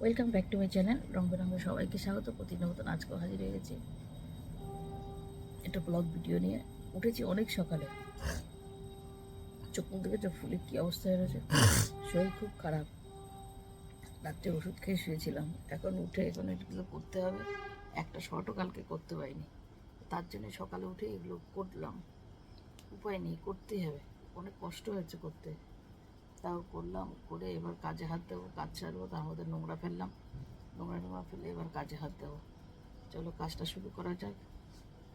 Welcome back to my channel রং বেরঙ্গে সবাইকে স্বাগত। প্রতিদিন মতন আজকেও হাজির হয়ে গেছি। একটা ব্লগ ভিডিও নিয়ে। উঠেছি অনেক সকালে। চোখ দেখে চোখ ফুলে কী অবস্থা হয়ে রয়েছে? শরীর খুব খারাপ। রাত্রে ওষুধ খেয়ে শুয়েছিলাম। এখন উঠে এখন এগুলো করতে হবে। একটা শর্টও কালকে করতে পারিনি। তার জন্য সকালে উঠে এগুলো করলাম। উপায় নেই, করতেই হবে। অনেক কষ্ট হয়েছে করতে। তাও করলাম, করে এবার কাজে হাত দেবো, কাজ ছাড়বো, তার মধ্যে নোংরা ফেললাম। নোংরা নোংরা ফেলে এবার কাজে হাত দেবো। চলো কাজটা শুরু করা যাক।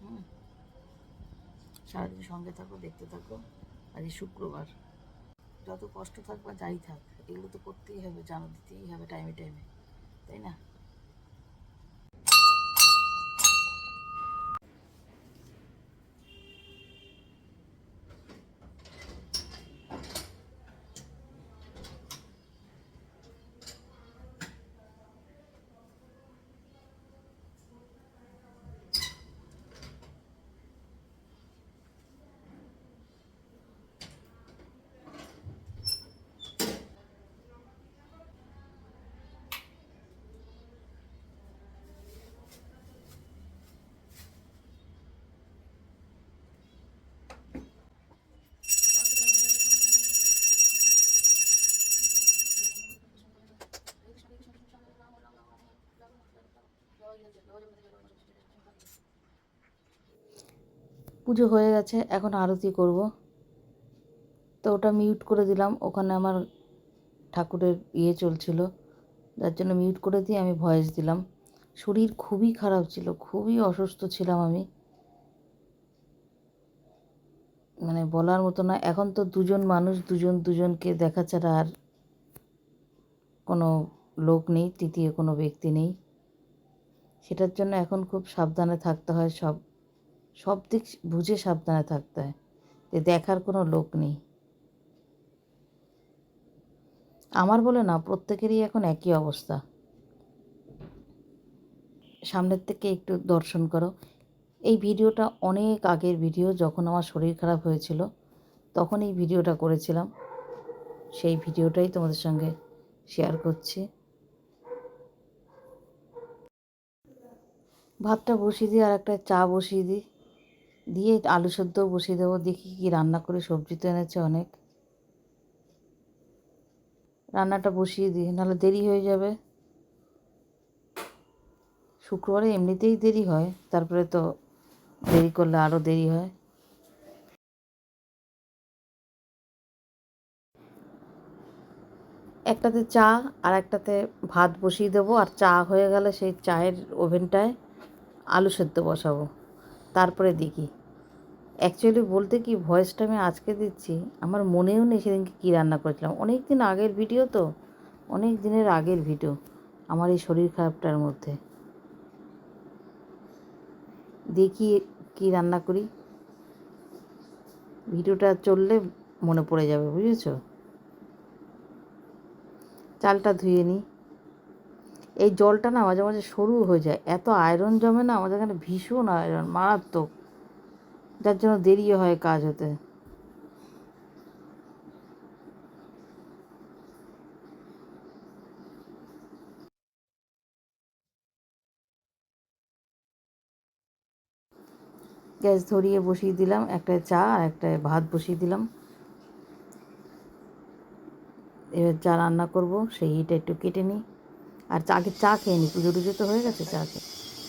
হুম? সারাদিন সঙ্গে থাকো, দেখতে থাকো। আজ শুক্রবার। যত কষ্ট থাক বা যাই থাক, এগুলো তো করতেই হবে, জানা, দিতেই হবে, টাইমে টাইমে। তাই না? পুজো হয়ে গেছে, এখন আরতি করব। তো ওটা মিউট করে দিলাম, ওখানে আমার ঠাকুরের ইয়ে চলছিল, যার জন্য মিউট করে দিয়ে আমি ভয়েস দিলাম। শরীর খুবই খারাপ ছিল, খুবই অসুস্থ ছিলাম আমি। মানে বলার মতো না, এখন তো দুজন মানুষ, দুজন দুজনকে দেখা ছাড়া আর কোনো লোক নেই, তৃতীয় কোনো ব্যক্তি নেই। সেটার জন্য এখন খুব সাবধানে থাকতে হয়, সব সব দিক বুঝে সাবধানে থাকতে হয় যে দেখার কোনো লোক নেই। আমার বলে না, প্রত্যেকেরই এখন একই অবস্থা। সামনের থেকে একটু দর্শন করো। এই ভিডিওটা অনেক আগের ভিডিও, যখন আমার শরীর খারাপ হয়েছিল, তখন এই ভিডিওটা করেছিলাম। সেই ভিডিওটাই তোমাদের সঙ্গে শেয়ার করছি। ভাতটা বসিয়ে দিই আর একটা চা বসিয়ে দিই। দিয়ে আলু সেদ্ধ বসিয়ে দেবো। দেখি কি রান্না করে সবজি তো এনেছে অনেক। রান্নাটা বসিয়ে দিই, নাহলে দেরি হয়ে যাবে। শুক্রবারে এমনিতেই দেরি হয়, তারপরে তো দেরি করলে আরও দেরি হয়। একটাতে চা আর একটাতে ভাত বসিয়ে দেবো, আর চা হয়ে গেলে সেই চায়ের ওভেনটায় আলু সেদ্ধ বসাবো। তারপরে দেখি। অ্যাকচুয়ালি বলতে কি ভয়েসটা আমি আজকে দিচ্ছি, আমার মনেও নেই সেদিনকে কী রান্না করেছিলাম। অনেক দিন আগের ভিডিও তো, অনেক দিনের আগের ভিডিও আমার এই শরীর খারাপটার মধ্যে। দেখি কি রান্না করি। ভিডিওটা চললে মনে পড়ে যাবে, বুঝেছ? চালটা ধুয়ে নিই। এই জলটা না মাঝে মাঝে সরু হয়ে যায়। এত আয়রন জমে না, আমাদের এখানে ভীষণ আয়রন মারাত্মক। যার জন্য দেরিও হয় কাজ হতে। গ্যাস ধরিয়ে বসিয়ে দিলাম একটা চা আর একটা ভাত বসিয়ে দিলাম। এবার চা রান্না করব, সেই ইটা একটু কেটে নিই। আর আগে চা খেয়ে নি, পুজো টুজো তো হয়ে গেছে চা খেয়ে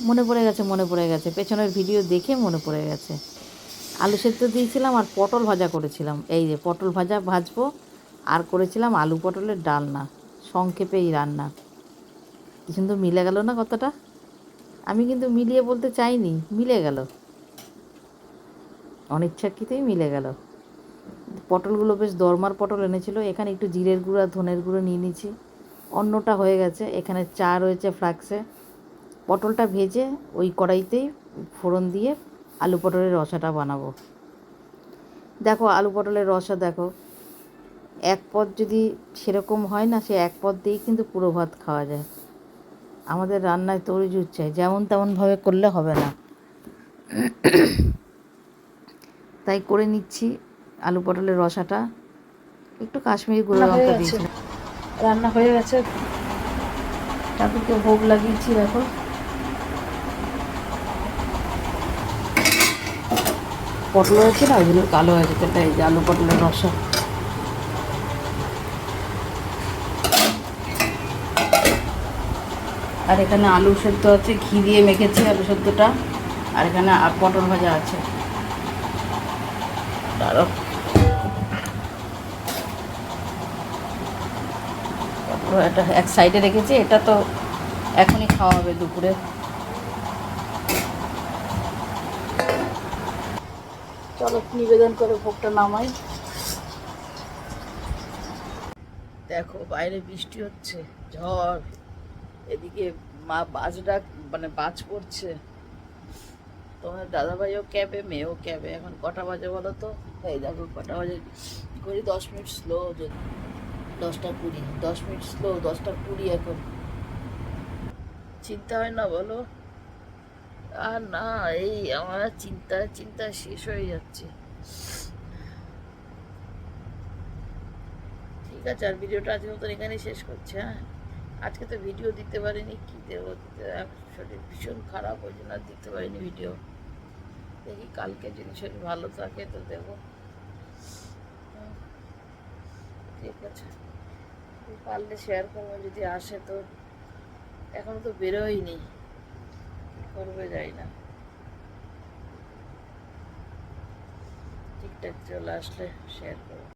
মনে পড়ে গেছে, মনে পড়ে গেছে। পেছনের ভিডিও দেখে মনে পড়ে গেছে। আলু সেদ্ধ দিয়েছিলাম আর পটল ভাজা করেছিলাম। এই যে পটল ভাজা ভাজবো, আর করেছিলাম আলু পটলের ডালনা, সংক্ষেপে এই রান্না। কি সুন্দর মিলে গেল না কতটা আমি কিন্তু মিলিয়ে বলতে চাইনি, মিলে গেল। অনিচ্ছাকৃতই মিলে গেল। পটলগুলো বেশ দরমার পটল এনেছিল, এখানে একটু জিরের গুঁড়ো, ধনের গুঁড়ো নিয়ে নিয়েছি। অন্যটা হয়ে গেছে। এখানে চা রয়েছে ফ্লাক্সে। পটলটা ভেজে ওই কড়াইতেই ফোড়ন দিয়ে আলু পটলের রসাটা বানাবো। দেখো আলু পটলের রসা দেখো। এক পদ যদি সেরকম হয় না সে এক পদ দিয়েই কিন্তু পুরো ভাত খাওয়া যায়। আমাদের রান্নায় তৈরি চাই যেমন তেমনভাবে করলে হবে না। তাই করে নিচ্ছি আলু পটলের রসাটা। একটু কাশ্মীরি গুঁড়ো লঙ্কা দিয়েছি। রান্না হয়ে গেছে। ঠাকুরকে ভোগ লাগিয়েছি, দেখো। পটল হয়েছে না? ওই জন্য কালো হয়েছে, তো এই যে আলু পটলের রসা। আর এখানে আলু সেদ্ধ আছে, ঘি দিয়ে মেখেছি আলু সেদ্ধটা। আর এখানে পটল ভাজা আছে। দাঁড়াও। এটা এক সাইডে রেখেছি, এটা তো এখনই খাওয়া হবে দুপুরে। চলো নিবেদন করে ভোগটা নামাই। দেখো, বাইরে বৃষ্টি হচ্ছে, ঝড়, এদিকে মা বাজ ডাক মানে বাজ পড়ছে। তোমার দাদাভাইও ক্যাবে, মেয়েও ক্যাবে, এখন কটা বাজে বলো তো? এই দেখো, কটা বাজে? করি দশ মিনিট স্লো যদি দশটা কুড়ি, দশ মিনিট স্লো দশটা কুড়ি এখন। চিন্তা হয় না বলো? আর না, এই আমার চিন্তা চিন্তা শেষ হয়ে যাচ্ছে। ঠিক আছে, আর ভিডিওটা আজকের মতন এখানেই শেষ করছি হ্যাঁ? আজকে তো ভিডিও দিতে পারিনি, কি দেবো? এখন শরীর ভীষণ খারাপ, ওই জন্য আর দিতে পারিনি ভিডিও দেখি কালকে যদি শরীর ভালো থাকে তো দেবো হুম, ঠিক আছে। পারলে শেয়ার করব যদি আসে তো। এখন তো বেরোয়নি। করবে যাই না। ঠিকঠাক চলে আসলে শেয়ার করব